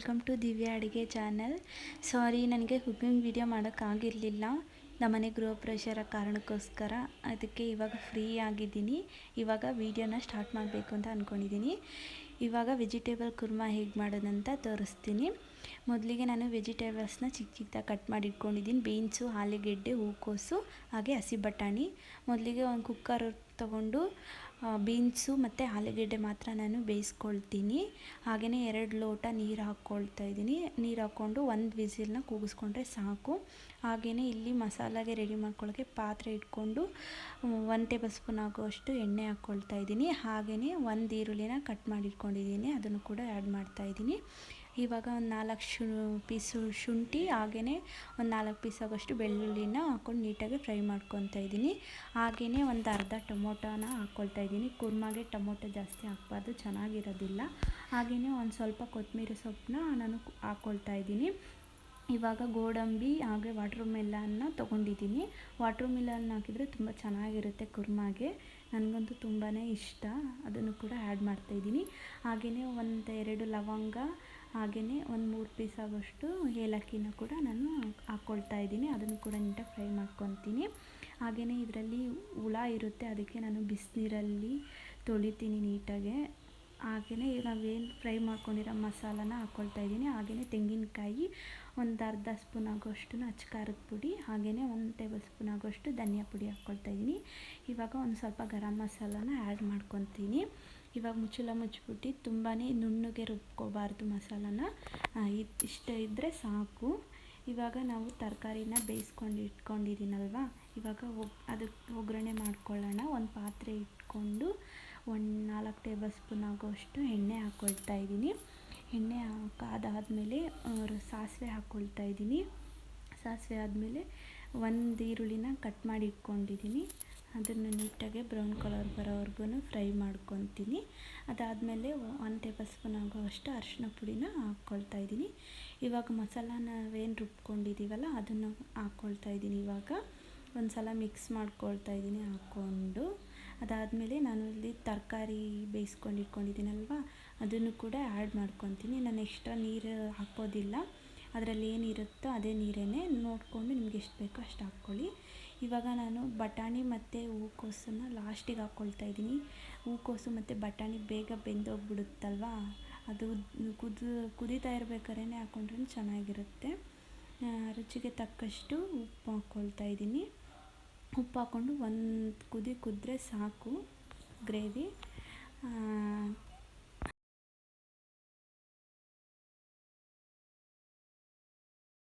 Welcome to Divya ಅಡುಗೆ channel ಸಾರಿ ನನಗೆ cooking video ಮಾಡೋಕ್ಕಾಗಿರಲಿಲ್ಲ. ನಮ್ಮನೆ ಗೃಹ ಪ್ರವೇಶರ ಕಾರಣಕ್ಕೋಸ್ಕರ. ಅದಕ್ಕೆ ಇವಾಗ ಫ್ರೀ ಆಗಿದ್ದೀನಿ. ಇವಾಗ ವೀಡಿಯೋನ ಸ್ಟಾರ್ಟ್ ಮಾಡಬೇಕು ಅಂತ ಅಂದ್ಕೊಂಡಿದ್ದೀನಿ ಇವಾಗ ವೆಜಿಟೇಬಲ್ ಕುರ್ಮಾ ಹೇಗೆ ಮಾಡೋದಂತ ತೋರಿಸ್ತೀನಿ. ಮೊದಲಿಗೆ ನಾನು ವೆಜಿಟೇಬಲ್ಸ್ನ ಚಿಕ್ಕ ಚಿಕ್ಕದಾಗಿ ಕಟ್ ಮಾಡಿ ಇಟ್ಕೊಂಡಿದ್ದೀನಿ. ಬೀನ್ಸು ಆಲೂಗೆಡ್ಡೆ, ಹೂಕೋಸು, ಹಾಗೆ ಹಸಿ ಬಟಾಣಿ. ಮೊದಲಿಗೆ ಒಂದು ಕುಕ್ಕರ್ ತೊಗೊಂಡು ಬೀನ್ಸು ಮತ್ತು ಆಲೂಗೆಡ್ಡೆ ಮಾತ್ರ ನಾನು ಬೇಯಿಸ್ಕೊಳ್ತೀನಿ. ಹಾಗೆಯೇ ಎರಡು ಲೋಟ ನೀರು ಹಾಕ್ಕೊಳ್ತಾ ಇದ್ದೀನಿ. ನೀರು ಹಾಕ್ಕೊಂಡು ಒಂದು ವಿಸಿಲ್ನ ಕೂಗಿಸ್ಕೊಂಡ್ರೆ ಸಾಕು. ಹಾಗೆಯೇ ಇಲ್ಲಿ ಮಸಾಲಾಗೆ ರೆಡಿ ಮಾಡ್ಕೊಳ್ಳೋಕ್ಕೆ ಪಾತ್ರೆ ಇಟ್ಕೊಂಡು ಒಂದು ಟೇಬಲ್ ಸ್ಪೂನ್ ಆಗುವಷ್ಟು ಎಣ್ಣೆ ಹಾಕ್ಕೊಳ್ತಾ ಇದ್ದೀನಿ. ಹಾಗೆಯೇ ಒಂದು ಈರುಳ್ಳಿನ ಕಟ್ ಮಾಡಿಟ್ಕೊಂಡಿದ್ದೀನಿ ಅದನ್ನು ಕೂಡ ಆ್ಯಡ್ ಮಾಡ್ತಾ ಇದ್ದೀನಿ. ಇವಾಗ ಒಂದು ನಾಲ್ಕು ಶು, ಪೀಸು ಶುಂಠಿ ಹಾಗೆಯೇ ಒಂದು ನಾಲ್ಕು ಪೀಸ್ ಆಗೋಷ್ಟು ಬೆಳ್ಳುಳ್ಳಿನ ಹಾಕ್ಕೊಂಡು ನೀಟಾಗಿ ಫ್ರೈ ಮಾಡ್ಕೊತಾ ಇದ್ದೀನಿ. ಹಾಗೆಯೇ ಒಂದು ಅರ್ಧ ಟೊಮೊಟೋನ ಹಾಕ್ಕೊಳ್ತಾ ಇದ್ದೀನಿ. ಕುರ್ಮಾಗೆ ಟೊಮೊಟೊ ಜಾಸ್ತಿ ಹಾಕ್ಬಾರ್ದು, ಚೆನ್ನಾಗಿರೋದಿಲ್ಲ. ಹಾಗೆಯೇ ಒಂದು ಸ್ವಲ್ಪ ಕೊತ್ತಂಬರಿ ಸೊಪ್ಪನ್ನ ನಾನು ಹಾಕ್ಕೊಳ್ತಾ ಇದ್ದೀನಿ. ಇವಾಗ ಗೋಡಂಬಿ ಹಾಗೆ ವಾಟ್ರ್ ಮೆಲನ್ನ ತೊಗೊಂಡಿದ್ದೀನಿ. ವಾಟ್ರ್ ಮೆಲನ್ ಹಾಕಿದರೆ ತುಂಬ ಚೆನ್ನಾಗಿರುತ್ತೆ ಕುರ್ಮಾಗೆ. ನನಗಂತೂ ತುಂಬಾ ಇಷ್ಟ. ಅದನ್ನು ಕೂಡ ಆ್ಯಡ್ ಮಾಡ್ತಾಯಿದ್ದೀನಿ ಹಾಗೆಯೇ ಒಂದು ಎರಡು ಲವಂಗ ಹಾಗೆಯೇ ಒಂದು ಮೂರು ಪೀಸ್ ಆಗೋಷ್ಟು ಏಲಕ್ಕಿನ ಕೂಡ ನಾನು ಹಾಕ್ಕೊಳ್ತಾ ಇದ್ದೀನಿ. ಅದನ್ನು ಕೂಡ ನೀಟಾಗಿ ಫ್ರೈ ಮಾಡ್ಕೊತೀನಿ. ಹಾಗೆಯೇ ಇದರಲ್ಲಿ ಹುಳ ಇರುತ್ತೆ, ಅದಕ್ಕೆ ನಾನು ಬಿಸಿನೀರಲ್ಲಿ ತೊಳಿತೀನಿ ನೀಟಾಗೆ. ಹಾಗೆಯೇ ನಾವೇನು ಫ್ರೈ ಮಾಡ್ಕೊಂಡಿರೋ ಮಸಾಲಾನ ಹಾಕ್ಕೊಳ್ತಾ ಇದ್ದೀನಿ. ಹಾಗೆಯೇ ತೆಂಗಿನಕಾಯಿ ಒಂದು ಅರ್ಧ ಸ್ಪೂನ್ ಆಗೋಷ್ಟು ಅಚ್ಚ ಖಾರದ ಪುಡಿ, ಹಾಗೆಯೇ ಒಂದು ಟೇಬಲ್ ಸ್ಪೂನ್ ಆಗೋಷ್ಟು ಧನಿಯಾ ಪುಡಿ ಹಾಕ್ಕೊಳ್ತಾ ಇದ್ದೀನಿ. ಇವಾಗ ಒಂದು ಸ್ವಲ್ಪ ಗರಂ ಮಸಾಲನ ಆ್ಯಡ್ ಮಾಡ್ಕೊತೀನಿ. ಇವಾಗ ಮುಚ್ಚಲ ಮುಚ್ಚಿಬಿಟ್ಟು ತುಂಬಾ ನುಣ್ಣಗೆ ರುಬ್ಕೋಬಾರ್ದು ಮಸಾಲಾನ. ಇಷ್ಟ ಇದ್ದರೆ ಸಾಕು. ಇವಾಗ ನಾವು ತರಕಾರಿನ ಬೇಯಿಸ್ಕೊಂಡು ಇಟ್ಕೊಂಡಿದ್ದೀನಲ್ವ? ಇವಾಗ ಒಗ್ ಅದಕ್ಕೆ ಒಗ್ಗರಣೆ ಮಾಡ್ಕೊಳ್ಳೋಣ. ಒಂದು ಪಾತ್ರೆ ಇಟ್ಕೊಂಡು ಒಂದು ನಾಲ್ಕು ಟೇಬಲ್ ಸ್ಪೂನ್ ಆಗೋಷ್ಟು ಎಣ್ಣೆ ಹಾಕ್ಕೊಳ್ತಾ ಇದ್ದೀನಿ. ಎಣ್ಣೆ ಅದಾದಮೇಲೆ ಸಾಸಿವೆ ಹಾಕ್ಕೊಳ್ತಾ ಇದ್ದೀನಿ. ಸಾಸಿವೆ ಆದಮೇಲೆ ಒಂದು ಈರುಳ್ಳಿನ ಕಟ್ ಮಾಡಿ ಇಟ್ಕೊಂಡಿದ್ದೀನಿ. ಅದನ್ನು ನೀಟಾಗಿ ಬ್ರೌನ್ ಕಲರ್ ಬರೋವರೆಗೂ ಫ್ರೈ ಮಾಡ್ಕೊತೀನಿ. ಅದಾದಮೇಲೆ ಒನ್ ಟೇಬಲ್ ಸ್ಪೂನ್ ಆಗೋವಷ್ಟು ಅರಿಶಿನ ಪುಡಿನ ಹಾಕ್ಕೊಳ್ತಾ ಇದ್ದೀನಿ. ಇವಾಗ ಮಸಾಲ ನಾವೇನು ರುಬ್ಕೊಂಡಿದ್ದೀವಲ್ಲ ಅದನ್ನು ಹಾಕ್ಕೊಳ್ತಾ ಇದ್ದೀನಿ ಇವಾಗ. ಒಂದು ಸಲ ಮಿಕ್ಸ್ ಮಾಡ್ಕೊಳ್ತಾ ಇದ್ದೀನಿ ಹಾಕ್ಕೊಂಡು. ಅದಾದಮೇಲೆ ನಾನು ಇಲ್ಲಿ ತರಕಾರಿ ಬೇಯಿಸ್ಕೊಂಡು ಇಟ್ಕೊಂಡಿದ್ದೀನಲ್ವ ಅದನ್ನು ಕೂಡ ಆ್ಯಡ್ ಮಾಡ್ಕೊತೀನಿ. ನಾನು ಎಕ್ಸ್ಟ್ರಾ ನೀರು ಹಾಕೋದಿಲ್ಲ. ಅದರಲ್ಲಿ ಏನಿರುತ್ತೋ ಅದೇ ನೀರೇ ನೋಡಿಕೊಂಡು ನಿಮ್ಗೆ ಎಷ್ಟು ಬೇಕೋ ಅಷ್ಟು ಹಾಕ್ಕೊಳ್ಳಿ. ಇವಾಗ ನಾನು ಬಟಾಣಿ ಮತ್ತು ಹೂಕೋಸನ್ನು ಲಾಸ್ಟಿಗೆ ಹಾಕ್ಕೊಳ್ತಾ ಇದ್ದೀನಿ. ಹೂಕೋಸು ಮತ್ತು ಬಟಾಣಿ ಬೇಗ ಬೆಂದೋಗ್ಬಿಡುತ್ತಲ್ವ? ಅದು ಕುದು, ಕುದೀತಾ ಇರ್ಬೇಕಾದ್ರೆ ಹಾಕ್ಕೊಂಡ್ರೆ ಚೆನ್ನಾಗಿರುತ್ತೆ. ರುಚಿಗೆ ತಕ್ಕಷ್ಟು ಉಪ್ಪು ಹಾಕ್ಕೊಳ್ತಾ ಇದ್ದೀನಿ. ಉಪ್ಪು ಹಾಕ್ಕೊಂಡು ಒಂದು ಕುದಿ ಕುದ್ರೆ ಸಾಕು ಗ್ರೇವಿ.